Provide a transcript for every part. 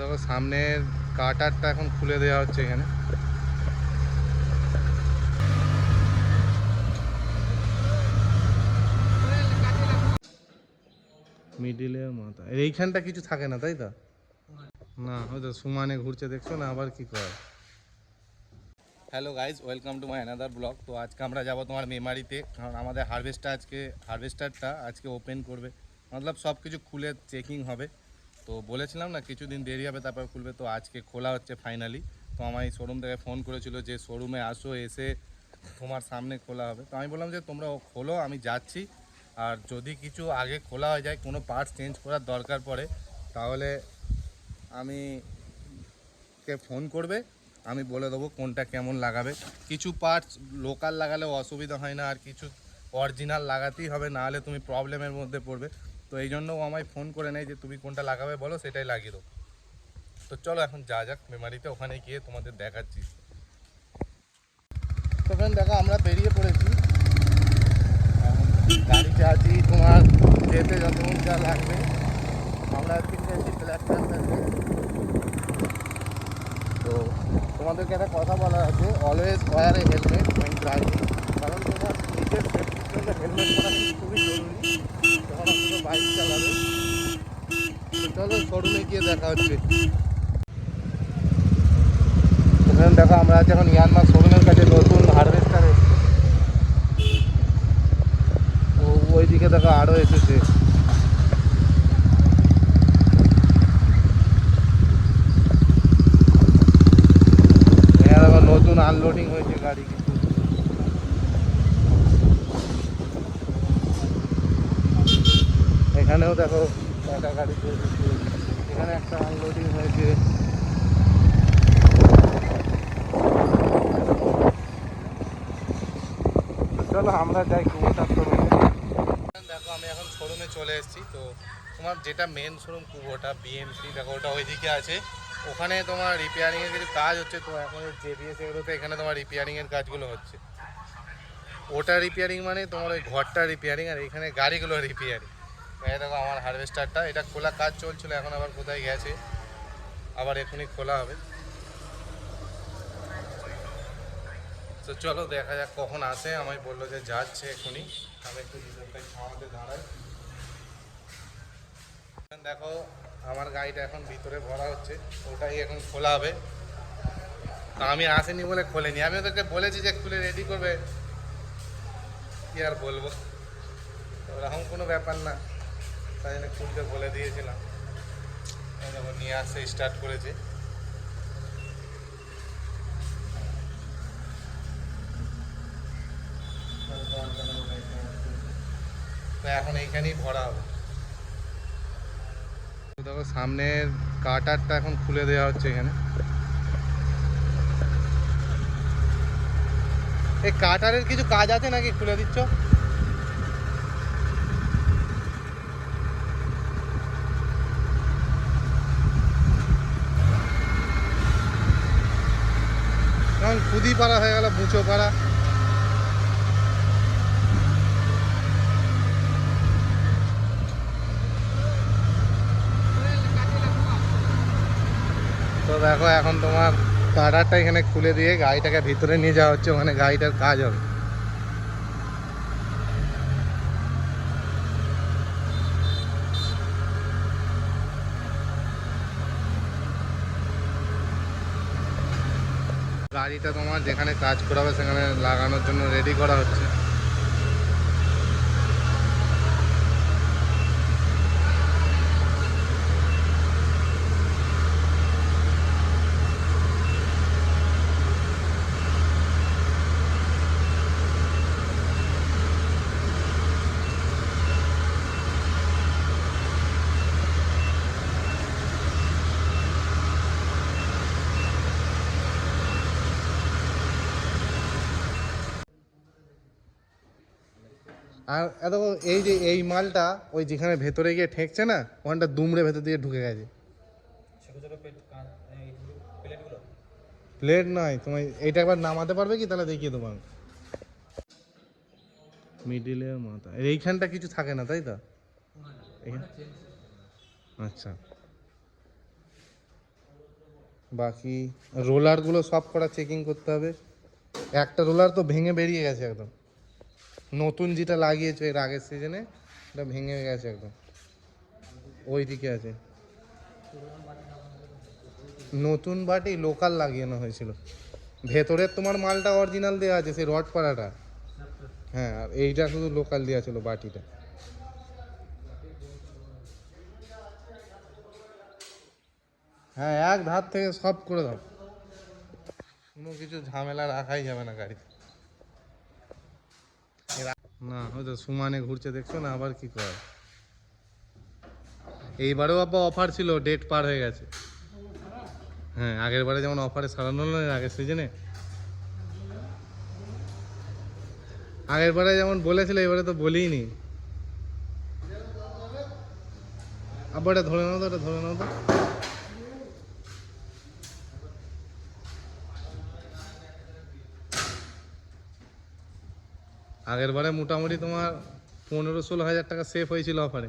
দেখো সামনের কাটারটা এখন খুলে দেওয়া হচ্ছে এখানে। মিডিলে মাথা। এইখানটা কিছু থাকে না, তাই তো? না হয়তো সুমানে ঘুরছে, দেখছ না? আবার কি করে hello guys welcome to my another blog তো আজকে আমরা যাব তোমার মেমারিতে, কারণ আমাদের হারভেস্টার আজকে হারভেস্টারটা আজকে ওপেন করবে। মতলব সব কিছু খুলে চেকিং হবে। তো বলেছিলাম না, কিছুদিন দেরি হবে, তারপর খুলবে। তো আজকে খোলা হচ্ছে ফাইনালি তো আমার এই শোরুম থেকে ফোন করেছিল যে শোরুমে আসো, এসে তোমার সামনে খোলা হবে। তো আমি বললাম যে, তোমরা খোলো, আমি যাচ্ছি। আর যদি কিছু আগে খোলা হয়ে যায়, কোনো পার্টস চেঞ্জ করার দরকার পড়ে, তাহলে আমি কে ফোন করবে, আমি বলে দেবো কোনটা কেমন লাগাবে। কিছু পার্টস লোকাল লাগালেও অসুবিধা হয় না, আর কিছু অরিজিনাল লাগাতেই হবে না হলে তুমি প্রবলেমের মধ্যে পড়বে। তো এই জন্য ও আমায় ফোন করে নেয় যে, তুমি কোনটা লাগাবে বলো, সেটাই লাগিয়ে দেবো তো চলো এখন যা যাক, মেমারিতে ওখানে গিয়ে তোমাদের দেখাচ্ছি। তো দেখো, আমরা বেরিয়ে পড়েছি। গাড়িতে আছি তোমার যেতে যতক্ষণ যা লাগবে। আমরা কিন্তু তো তোমাদেরকে একটা কথা বলা আছে always wear a helmet driving কারণ তোমার নিজের সেফটির জন্য হেলমেট পরা খুবই জরুরি। দেখা দেখো, আমরা এখন শোরুমের কাছে নতুন হারভেস্টার ওইদিকে দেখো এসেছে নতুন আনলোডিং হয়েছে গাড়ি কিছু এখানেও দেখো একটা গাড়ি চলছে। এখানে একটা আনলোডিং হয়েছে। চলো আমরা যাই শোরুমে দেখো, আমি এখন শোরুমে চলে এসেছি। তো তোমার যেটা মেন শোরুম কুবোটা বিএমসি দেখো, ওটা ওইদিকে আছে। ওখানে তোমার রিপেয়ারিংয়ের কিছু কাজ হচ্ছে। তো এখন জেবিএস এগুলোতে এখানে তোমার রিপেয়ারিংয়ের কাজগুলো হচ্ছে। ওটা রিপেয়ারিং মানে তোমার ওই ঘরটা রিপেয়ারিং আর এখানে গাড়িগুলো রিপেয়ারিং এই দেখো আমার হারভেস্টারটা, এটা খোলা কাজ চলছিল, এখন আবার কোথায় গেছে? আবার এখনই খোলা হবে। তো চলো দেখা যাক কখন আসে, আমায় বলল যে যাচ্ছে এখনই। আমি একটু নিজেরটাই খাওয়াতে দাঁড়াই। দেখো, আমার গাড়িটা এখন ভিতরে ভরা হচ্ছে, ওটাই এখন খোলা হবে। তা আমি আসেনি বলে খোলেনি। আমি ওদেরকে বলেছি যে খুলে রেডি করবে। কি আর বলব? ওরকম কোনো ব্যাপার না। তাই জন্য খুলতে বলে দিয়েছিলাম। দেখো নিয়ে আসতে স্টার্ট করেছে। এখন এইখানেই ভরা হবে। দেখো, সামনের কাটারটা এখন খুলে দেওয়া হচ্ছে এখানে। এই কাটারের কিছু কাজ আছে নাকি? খুলে দিচ্ছ? এখন খুদি পাড়া হয়ে গেল বুচো পাড়া তো দেখো, এখন তোমার কাটারটা এখানে খুলে দিয়ে গাড়িটাকে ভিতরে নিয়ে যাওয়া হচ্ছে, ওখানে গাড়িটার কাজ হবে। গাড়িটা তোমার যেখানে কাজ করাবে সেখানে লাগানোর জন্য রেডি করা হচ্ছে। আর দেখো এই যে এই মালটা ওই যেখানে ভেতরে গিয়ে ঠেকছে না ওখানটা দুমড়ে ভেতর দিয়ে ঢুকে গেছে। প্লেট নয় তুমি এইটা একবার নামাতে পারবে কি? তাহলে দেখিয়ে দেবো মিডিলে মাথা। এইখানটা কিছু থাকে না তাই তো? আচ্ছা। বাকি রোলারগুলো সব করা চেকিং করতে হবে। একটা রোলার তো ভেঙে বেরিয়ে গেছে একদম। নতুন যেটা লাগিয়েছো এর আগের সিজনে এটা ভেঙে গেছে একদম। ওই দিকে আছে। নতুন বাটি লোকাল লাগিয়ে হয়েছিল। ভেতরের তোমার মালটা অরিজিনাল দেওয়া আছে, সেই রড পাড়াটা হ্যাঁ আর এইটা শুধু লোকাল দেওয়া ছিল বাটিটা। হ্যাঁ এক ধার থেকে সব করে দাও। কোনো কিছু ঝামেলা রাখাই যাবে না গাড়িতে। না হয়তো সুমানে ঘুরছে, দেখছ না? আবার কি করে এইবারেও আবার অফার ছিল ডেট পার হয়ে গেছে। হ্যাঁ আগের বারে যেমন অফারে সারানো না আগের সিজনে আগের বারে যেমন বলেছিল, এবারে তো বলিই নি আবার এটা ধরে নাও তো এটা ধরে নাও তো। আগের বারে মোটামুটি তোমার পনেরো ষোলো হাজার টাকা সেফ হয়েছিল অফারে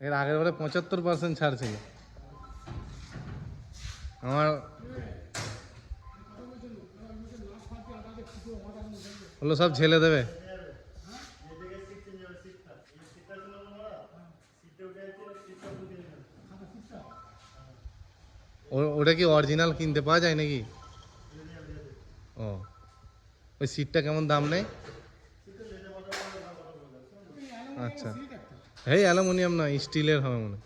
এর আগের বারে পঁচাত্তর পার্সেন্ট ছাড় ছিল। আমার হলো সব ঝেলে দেবে ও- ওটা কি অরিজিনাল কিনতে পাওয়া যায় নাকি? ও। ওই সিটটা কেমন দাম নেই আচ্ছা। এই অ্যালুমিনিয়াম না স্টিলের হবে মনে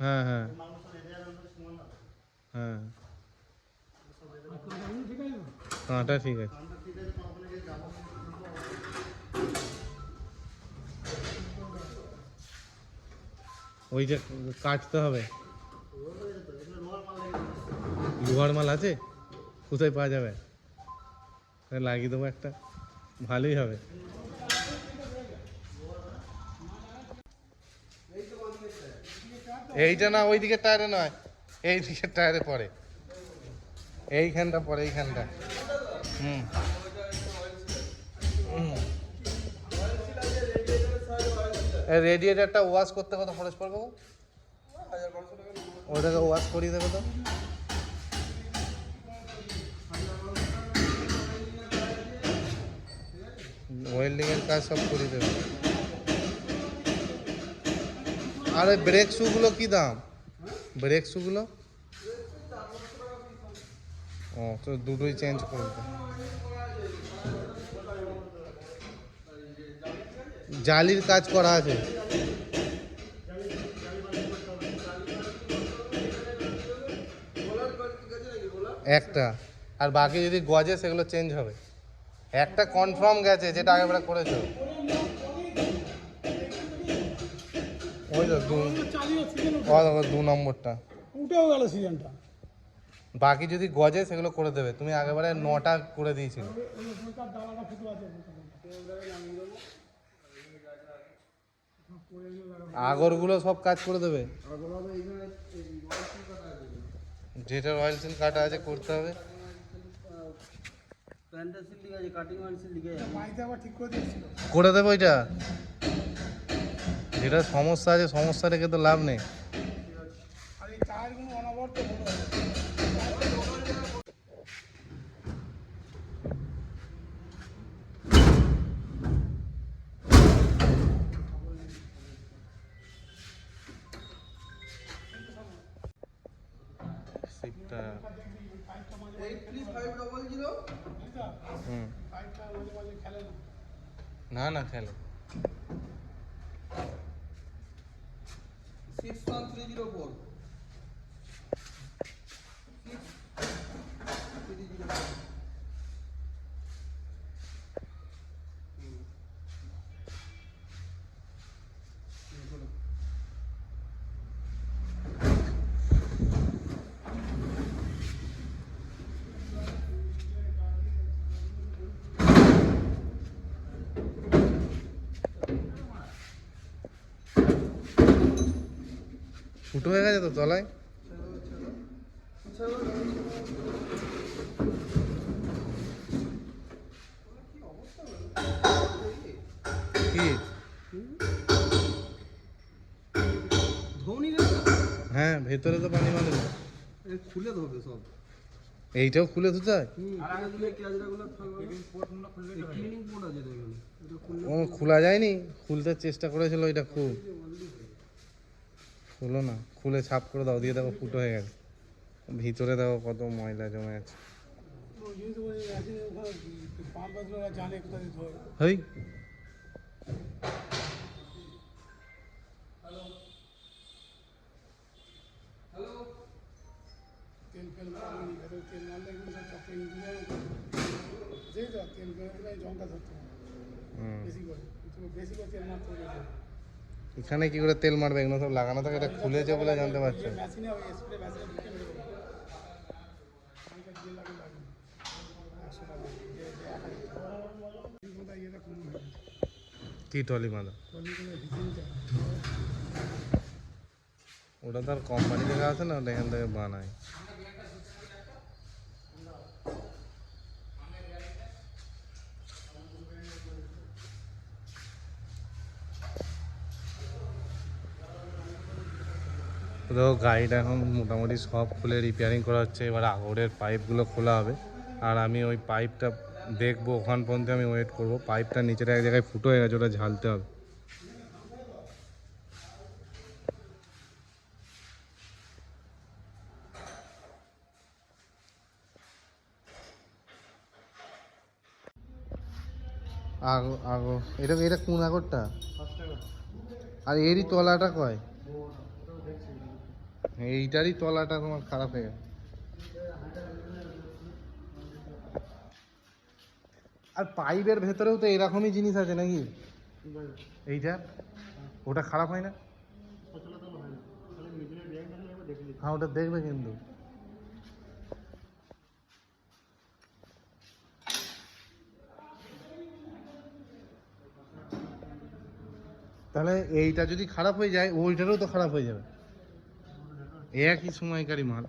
হ্যাঁ। হ্যাঁ হ্যাঁ। কাঁটা ঠিক আছে। ওইটা কাটতে হবে। লোহার মাল আছে? কোথায় পাওয়া যাবে? লাগিয়ে দেবো একটা। ভালোই হবে। এইটা না ওই দিকের টায়ারে নয়। এই দিকের টায়ারে পড়ে। এইখানটা পড়ে, এইখানটা। হুম। রেডিয়েটারটা ওয়াশ করতে কত খরচ পড়বে ওটাকে ওয়াশ করিয়ে দেবে তো। ওয়েল্ডিং এর কাজ সব করিয়ে দেবে। আর ওই ব্রেক শুগুলো কি দাম? ব্রেক শুগুলো ও, তো দুটোই চেঞ্জ করে দিতে জালির কাজ করা আছে। একটা। আর বাকি যদি গজে সেগুলো চেঞ্জ হবে। একটা কনফার্ম গেছে যেটা আগেরবার করেছ। ওই তো দু নম্বরটা। উঠেও গেল সিজনটা বাকি যদি গজে সেগুলো করে দেবে তুমি আগেবারে নটা করে দিয়েছিলে। আগরগুলো সব কাজ করে দেবে। যেটা রয়্যাল সিল কাটা আছে করতে হবে। করে দেবো ওইটা যেটা সমস্যা আছে, সমস্যা রেখে তো লাভ নেই। Six one three zero four ফুটো হয়ে গেছে তো তলায় কি? হ্যাঁ ভেতরে তো পানি মানে এইটাও খুলে ধুতে হয়? ও খোলা যায়নি? খুলতে চেষ্টা করেছিল এটা খুব। হলো না। খুলে ছাপ করে দাও, দিয়ে দেখো ফুটো হয়ে গেছে। ভিতরে দেখো কত ময়লা জমে আছে। হই। তেল তেল তেল তেল হবে এখানে কি করে তেল মারবে? এগুলো সব লাগানো থাকে, এটা খুলেছে বলে জানতে পারছে কি টলি মাদা ওটা তো আর কোম্পানি থেকে আসে না, ওটা এখান থেকে বানায়। তো গাড়িটা এখন মোটামুটি সব খুলে রিপেয়ারিং করা হচ্ছে এবার আগরের পাইপগুলো খোলা হবে। আর আমি ওই পাইপটা দেখব, ওখান পর্যন্ত আমি ওয়েট করব। পাইপটা নিচের এক জায়গায় ফুটো হয়ে গেছে, ওটা ঝালতে হবে। আগো আগো, এটা এটা কোন আগরটা? আর এরই তলাটা কয়? এইটারই তলাটা তোমার খারাপ হয়ে গেছে আর পাইপের ভেতরেও তো এরকমই জিনিস আছে নাকি? এইটা? ওটা খারাপ হয় না? হ্যাঁ ওটা দেখবে কিন্তু। তাহলে এইটা যদি খারাপ হয়ে যায়, ওইটারও তো খারাপ হয়ে যাবে। একই সময়কারী মাল।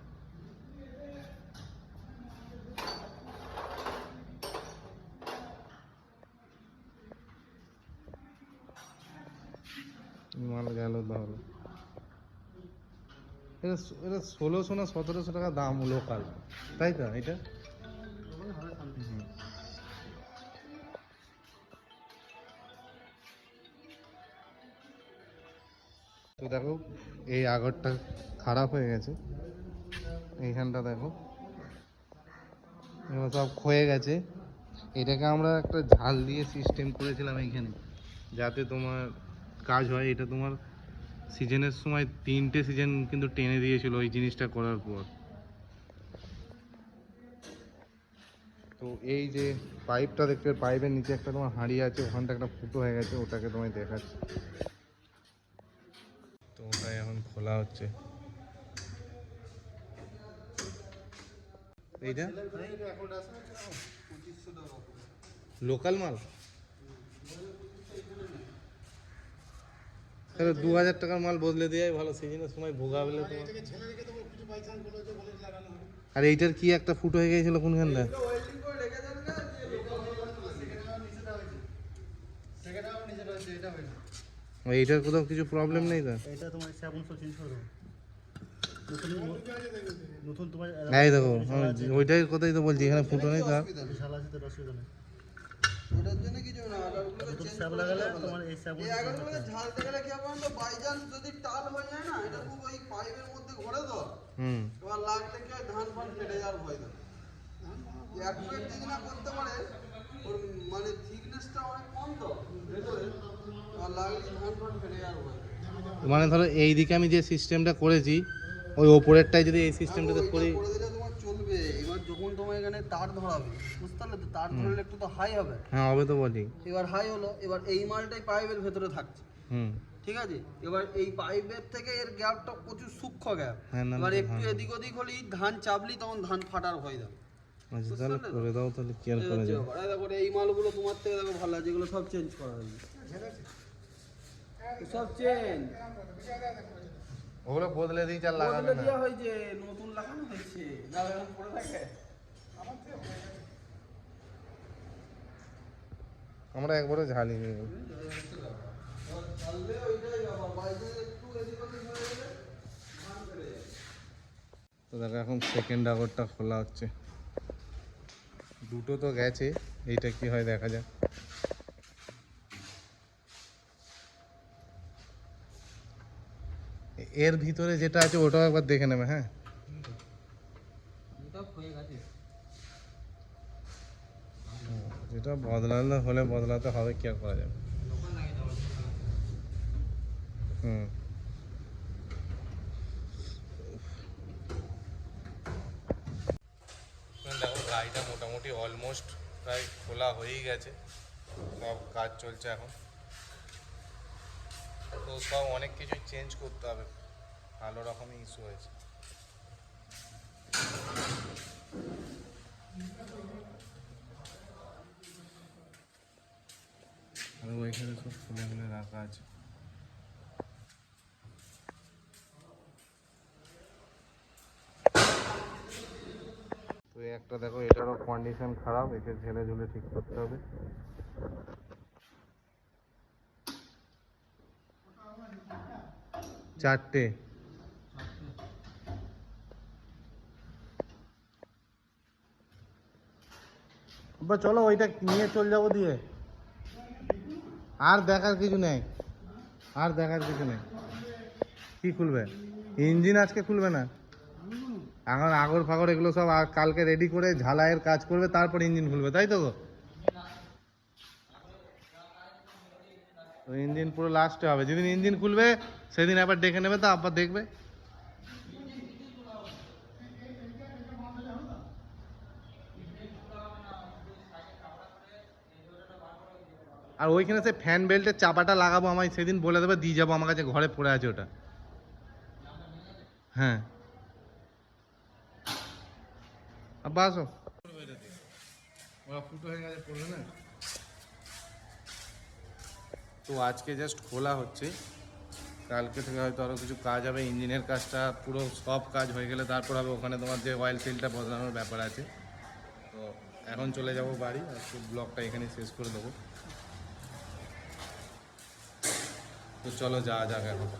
মাল গেল তাহলে এটা এটা ষোলোশো না সতেরোশো টাকা দাম লোকাল তাই তো এটা? তো দেখো এই আগরটা খারাপ হয়ে গেছে। এইখানটা দেখো। এগুলো সব ক্ষয়ে গেছে। এটাকে আমরা একটা ঝাল দিয়ে সিস্টেম করেছিলাম এইখানে, যাতে তোমার কাজ হয়। এটা তোমার সিজনের সময় তিনটে সিজন কিন্তু টেনে দিয়েছিল ওই জিনিসটা করার পর। তো এই যে পাইপটা দেখতে পাইপের নিচে একটা তোমার হাঁড়ি আছে, ওখানটা একটা ফুটো হয়ে গেছে, ওটাকে তোমায় দেখাচ্ছি। খোলা হচ্ছে। এইটা? লোকাল মাল? তাহলে দু হাজার টাকার মাল বদলে দেওয়াই ভালো সিজনের সময় চান্স বলে আর এইটার কি একটা ফুটো হয়ে গিয়েছিল কোনখানটা? এটা এইটার কোথাও কিছু প্রবলেম নেই তো? এটা তোমার স্যাবন সব চেঞ্জ করে দেবো নতুন নতুন তোমার এই দেখো আমি ওইটাই কথাই তো বলছি এখানে ফুটো নেই তার শাল আছে তো অসুবিধা নেই ওটার জন্য কিছু না আগারগুলোকে স্যাব লাগালে তোমার এই স্যাবন এই আগারগুলোকে ঝালতে গেলে কি হবে বলতো? বাই যদি টাল হয়ে যায় না এটা খুব ওই পাইপের মধ্যে ঘোরে তো। হুম। এবার লাগলে কি ধান ফান ফেটে যাওয়ার ভয় থাকে অ্যাকুরেট যদি না করতে পারে ওর মানে থিকনেসটা অনেক কম তো। ভেতরে মানে ধরো এই দিকে আমি যে সিস্টেমটা করেছি ওই ওপরেরটাই যদি এই সিস্টেমটাতে করি করে দিলে তোমার চলবে। এবার যখন তোমার এখানে তার ধরাবে বুঝতে পারলে তো? তার ধরলে একটু তো হাই হবে। হ্যাঁ হবে তো বলি এবার হাই হলো এবার এই মালটাই পাইপের ভেতরে থাকছে। হুম। ঠিক আছে? এবার এই পাইপের থেকে এর গ্যাপটা প্রচুর সূক্ষ্ম গ্যাপ এবার একটু হ্যাঁ। এদিক ওদিক হলেই ধান চাপলি তখন ধান ফাটার ভয় দেবে আচ্ছা করে দাও তাহলে কি করা যায়? এই মালগুলো তোমার থেকে দেখো ভালো এগুলো সব চেঞ্জ করা হয়েছে। সব চেঞ্জ ওগুলো বদলে দিই চাল লাগাবে বদলে না। দেওয়া হয়েছে নতুন লাগানো হয়েছে এখন পড়ে থাকে। আমরা একবারে ঝালি নিয়ে তো দেখো এখন সেকেন্ড আগরটা খোলা হচ্ছে। দুটো তো গেছে এইটা কি হয় দেখা যাক। এর ভিতরে যেটা আছে ওটাও একবার দেখে নেবে হ্যাঁ? যেটা বদলালে হলে বদলাতে হবে কি আর করা যাবে? হুম। দেখো গাড়িটা মোটামুটি অলমোস্ট প্রায় খোলা হয়েই গেছে। সব কাজ চলছে এখন। তো সব অনেক কিছু চেঞ্জ করতে হবে। ভালো রকমই ইস্যু হয়েছে। আর ওইখানে সব খুলে খুলে রাখা আছে। তো একটা দেখো, এটারও কন্ডিশন খারাপ, একে ঝেলে ঝুলে ঠিক করতে হবে। চারটে। চলো, ওইটা নিয়ে চল যাব দিয়ে। আর দেখার কিছু নেই। আর দেখার কিছু নেই। কি খুলবে? ইঞ্জিন আজকে খুলবে না? এখন আগর ফাগর এগুলো সব কালকে রেডি করে ঝালাইয়ের কাজ করবে, তারপর ইঞ্জিন খুলবে, তাই তো ইঞ্জিন পুরো লাস্টে হবে। যেদিন ইঞ্জিন খুলবে, সেদিন আবার ডেকে নেবে, তো আবার দেখবে। আর ওইখানে সে ফ্যান বেল্টের চাপাটা লাগাবো আমায়, সেদিন বলে দেবে, দিয়ে যাব আমার কাছে, ঘরে পড়ে আছে ওটা। হ্যাঁ। আব্বা না? তো আজকে জাস্ট খোলা হচ্ছে। কালকে থেকে হয়তো আরও কিছু কাজ হবে, ইঞ্জিনের কাজটা পুরো সব কাজ হয়ে গেলে তারপর হবে, ওখানে তোমার যে অয়েল সিলটা বদলানোর ব্যাপার আছে। তো এখন চলে যাব বাড়ি, আজকে ব্লগটা এখানে শেষ করে দেবো। তো চলো যাওয়া যাক এখন।